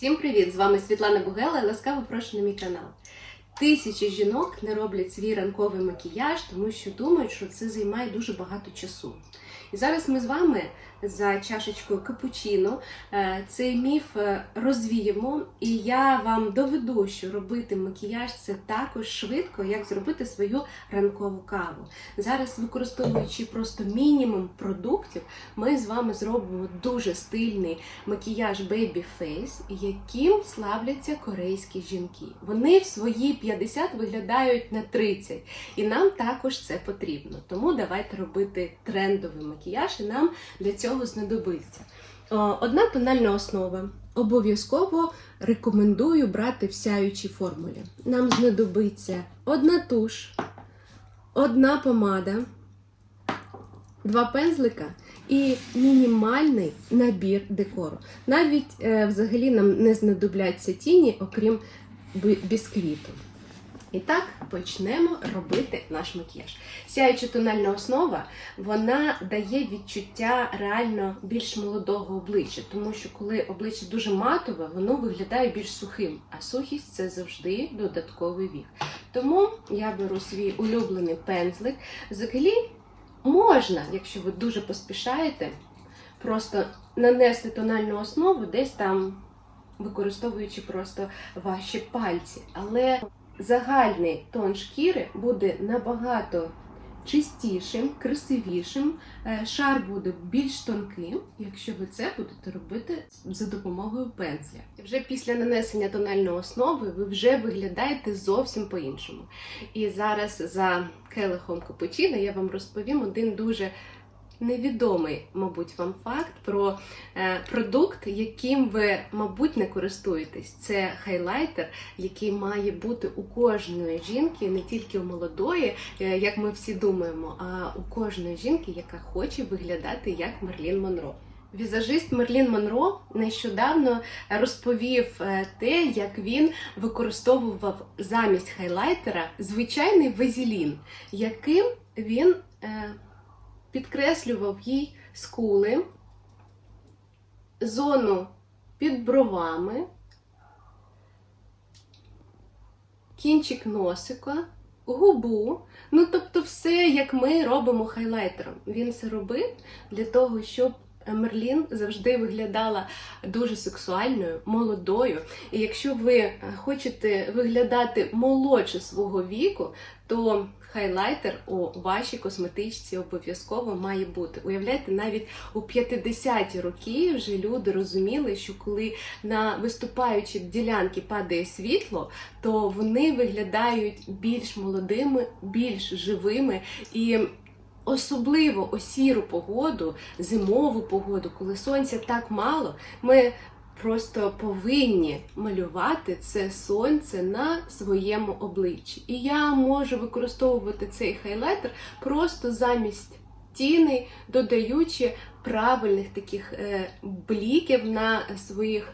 Всім привіт! З вами Світлана Бугела і ласкаво прошу на мій канал. Тисячі жінок не роблять свій ранковий макіяж, тому що думають, що це займає дуже багато часу. І зараз ми з вами за чашечкою капучино е, цей міф е, розвіємо, і я вам доведу, що робити макіяж це також швидко, як зробити свою ранкову каву. Зараз, використовуючи просто мінімум продуктів, ми з вами зробимо дуже стильний макіяж Baby Face, яким славляться корейські жінки. Вони в свої 50 виглядають на 30, і нам також це потрібно. Тому давайте робити трендовий макіяж, і нам для цього знадобиться. Одна тональна основа. Обов'язково рекомендую брати в сяючій формулі. Нам знадобиться одна туш, одна помада, два пензлика і мінімальний набір декору. Навіть е, взагалі нам не знадобляться тіні, окрім бісквіту. І так почнемо робити наш макіяж. Сяюча тональна основа вона дає відчуття реально більш молодого обличчя, тому що коли обличчя дуже матове, воно виглядає більш сухим, а сухість це завжди додатковий вік. Тому я беру свій улюблений пензлик. Взагалі можна, якщо ви дуже поспішаєте, просто нанести тональну основу десь там, використовуючи просто ваші пальці. Але загальний тон шкіри буде набагато чистішим, красивішим. Е, Шар буде більш тонким, якщо ви це будете робити за допомогою пензля. Вже після нанесення тональної основи ви вже виглядаєте зовсім по-іншому. І зараз за келихом капучино я вам розповім один дуже невідомий, мабуть, вам факт про е, продукт, яким ви, мабуть, не користуєтесь. Це хайлайтер, який має бути у кожної жінки, не тільки у молодої, е, як ми всі думаємо, а у кожної жінки, яка хоче виглядати як Мерлін Монро. Візажист Мерлін Монро нещодавно розповів е, те, як він використовував замість хайлайтера звичайний вазелін, яким він підкреслював їй скули, зону під бровами, кінчик носика, губу. Ну, тобто, все, як ми робимо хайлайтером. Він це робив для того, щоб Мерлін завжди виглядала дуже сексуальною, молодою. І якщо ви хочете виглядати молодше свого віку, то хайлайтер у вашій косметичці обов'язково має бути. Уявляєте, навіть у 50-ті роки вже люди розуміли, що коли на виступаючі ділянки падає світло, то вони виглядають більш молодими, більш живими і. Особливо у сіру погоду, зимову погоду, коли сонця так мало, ми просто повинні малювати це сонце на своєму обличчі. І я можу використовувати цей хайлайтер просто замість тіни, додаючи правильних таких е, бліків на своїх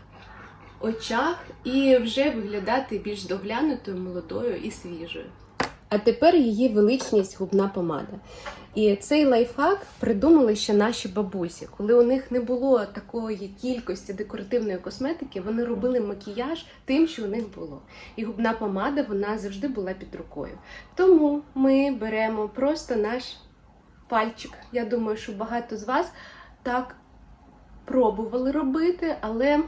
очах і вже виглядати більш доглянутою, молодою і свіжою. А тепер її величність губна помада. І цей лайфхак придумали ще наші бабусі. Коли у них не було такої кількості декоративної косметики, вони робили макіяж тим, що у них було. І губна помада вона завжди була під рукою. Тому ми беремо просто наш пальчик. Я думаю, що багато з вас так пробували робити, але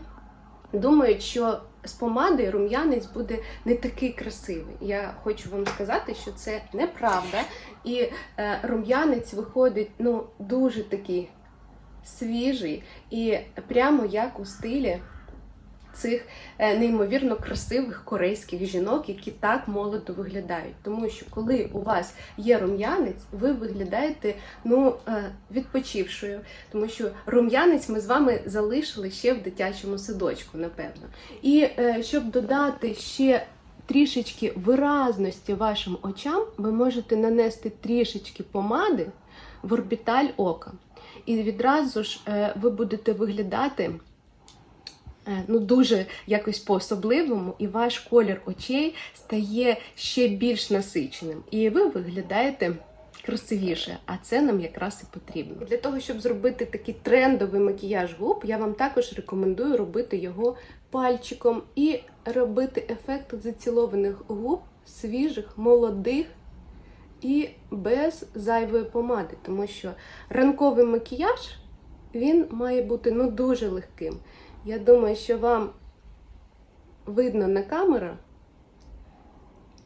думають, що з помади рум'янець буде не такий красивий. Я хочу вам сказати, що це неправда. І е, рум'янець виходить ну, дуже такий свіжий і прямо як у стилі цих е, неймовірно красивих корейських жінок, які так молодо виглядають. Тому що коли у вас є рум'янець, ви виглядаєте ну, е, відпочившою. Тому що рум'янець ми з вами залишили ще в дитячому садочку, напевно. І е, щоб додати ще трішечки виразності вашим очам, ви можете нанести трішечки помади в орбіталь ока. І відразу ж ви будете виглядати ну, дуже якось по-особливому, і ваш колір очей стає ще більш насиченим. І ви виглядаєте красивіше, а це нам якраз і потрібно. Для того, щоб зробити такий трендовий макіяж губ, я вам також рекомендую робити його пальчиком і робити ефект зацілованих губ, свіжих, молодих і без зайвої помади, тому що ранковий макіяж він має бути ну дуже легким. Я думаю, що вам видно на камеру,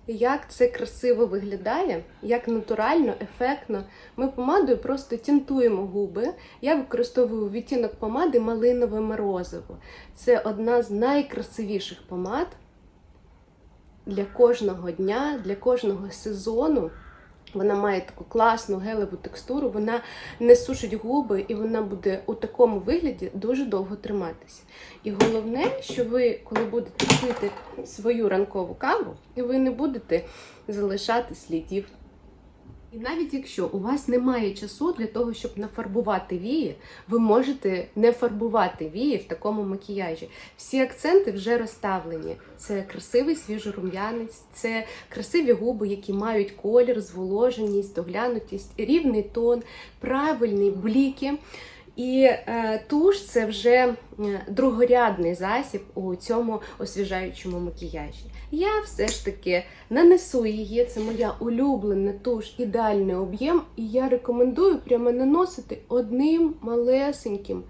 як це красиво виглядає, як натурально, ефектно. Ми помадою просто тінтуємо губи. Я використовую відтінок помади малинове морозиво. Це одна з найкрасивіших помад для кожного дня, для кожного сезону. Вона має таку класну гелеву текстуру, вона не сушить губи, і вона буде у такому вигляді дуже довго триматися. І головне, що ви, коли будете пити свою ранкову каву, ви не будете залишати слідів. І навіть якщо у вас немає часу для того, щоб нафарбувати вії, ви можете не фарбувати вії в такому макіяжі. Всі акценти вже розставлені. Це красивий свіжий рум'янець, це красиві губи, які мають колір, зволоженість, доглянутість, рівний тон, правильні бліки. І е, туш це вже другорядний засіб у цьому освіжаючому макіяжі. Я все ж таки нанесу її, це моя улюблена туш, ідеальний об'єм, і я рекомендую прямо наносити одним малесеньким,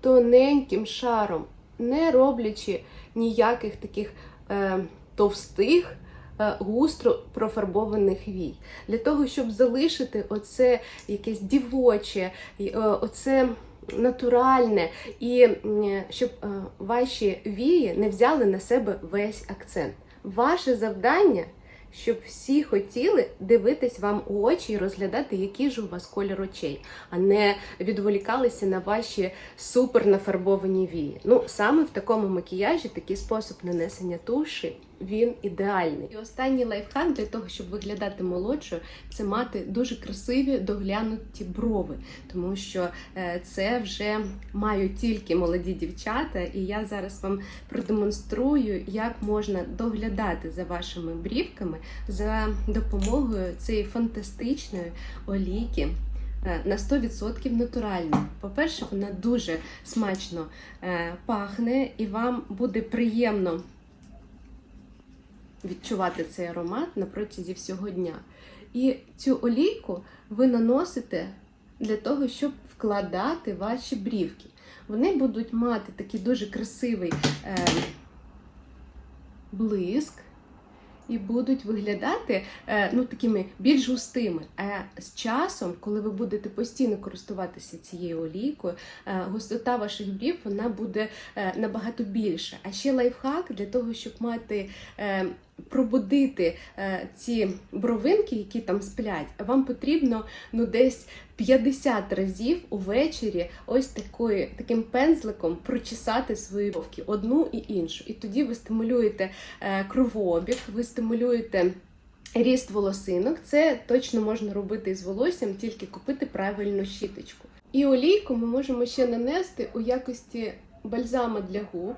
тоненьким шаром, не роблячи ніяких таких е, товстих. Е, Густро профарбованих вій. Для того, щоб залишити оце якесь дівоче, е, оце натуральне, і щоб е, ваші вії не взяли на себе весь акцент. Ваше завдання, щоб всі хотіли дивитись вам у очі і розглядати, який же у вас колір очей, а не відволікалися на ваші супер нафарбовані вії. Ну, саме в такому макіяжі такий спосіб нанесення туші. Він ідеальний. І останній лайфхак для того, щоб виглядати молодшою, це мати дуже красиві доглянуті брови, тому що е, це вже мають тільки молоді дівчата, і я зараз вам продемонструю, як можна доглядати за вашими брівками за допомогою цієї фантастичної олійки. е, На 100% натуральна. По-перше, вона дуже смачно е, пахне, і вам буде приємно відчувати цей аромат на протязі всього дня. І цю олійку ви наносите для того, щоб вкладати ваші брівки. Вони будуть мати такий дуже красивий е, блиск. І будуть виглядати е, ну, такими більш густими. А з часом, коли ви будете постійно користуватися цією олійкою, е, густота ваших брів вона буде е, набагато більша. А ще лайфхак для того, щоб мати е, пробудити е, ці бровинки, які там сплять, вам потрібно ну десь 50 разів увечері ось такою, таким пензликом прочесати свої бровки, одну і іншу. І тоді ви стимулюєте е, кровообіг, ви стимулюєте. Ріст волосинок це точно можна робити із волоссям, тільки купити правильну щіточку. І олійку ми можемо ще нанести у якості бальзаму для губ,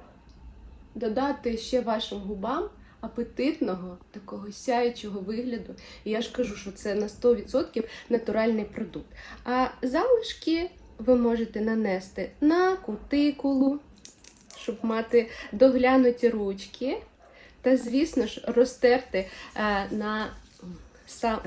додати ще вашим губам апетитного, такого сяючого вигляду. І я ж кажу, що це на 100% натуральний продукт. А залишки ви можете нанести на кутикулу, щоб мати доглянуті ручки. Та, звісно ж, розтерти е, на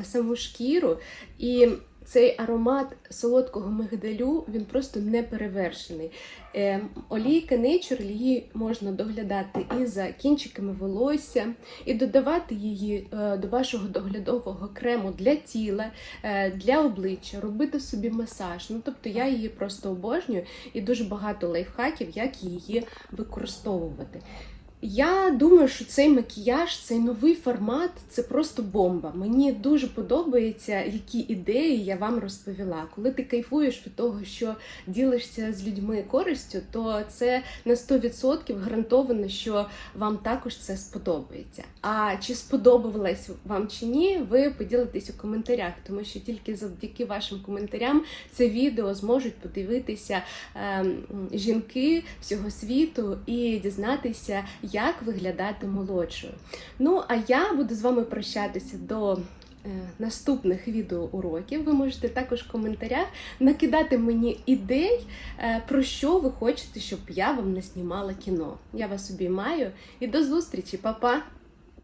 саму шкіру. І цей аромат солодкого мигдалю він просто неперевершений. Е, олійка Nature, її можна доглядати і за кінчиками волосся, і додавати її е, до вашого доглядового крему для тіла, е, для обличчя, робити собі масаж. Ну, тобто я її просто обожнюю і дуже багато лайфхаків, як її використовувати. Я думаю, що цей макіяж, цей новий формат це просто бомба. Мені дуже подобається, які ідеї я вам розповіла. Коли ти кайфуєш від того, що ділишся з людьми користю, то це на 100% гарантовано, що вам також це сподобається. А чи сподобалось вам чи ні, ви поділитесь у коментарях, тому що тільки завдяки вашим коментарям це відео зможуть подивитися ем, жінки всього світу і дізнатися, як виглядати молодшою. Ну, а я буду з вами прощатися до е, наступних відеоуроків. Ви можете також в коментарях накидати мені ідей, е, про що ви хочете, щоб я вам не знімала кіно. Я вас обіймаю і до зустрічі, Па-па!